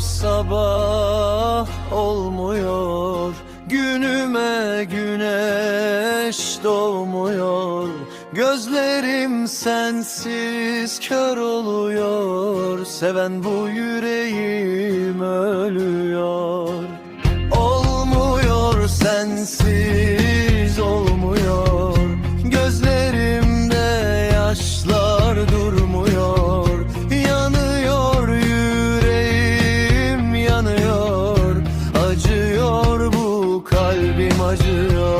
sabah olmuyor. Günüme güneş doğmuyor. Gözlerim sensiz kör oluyor. Seven bu yüreğim ölüyor. Olmuyor sensiz kalbim acıyor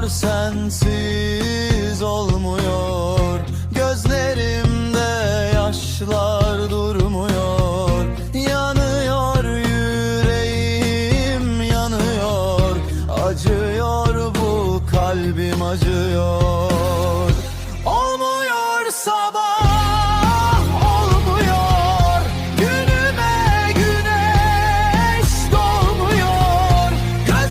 Olmuyor sensiz olmuyor. Gözlerimde yaşlar durmuyor. Yanıyor yüreğim yanıyor. Acıyor bu kalbim acıyor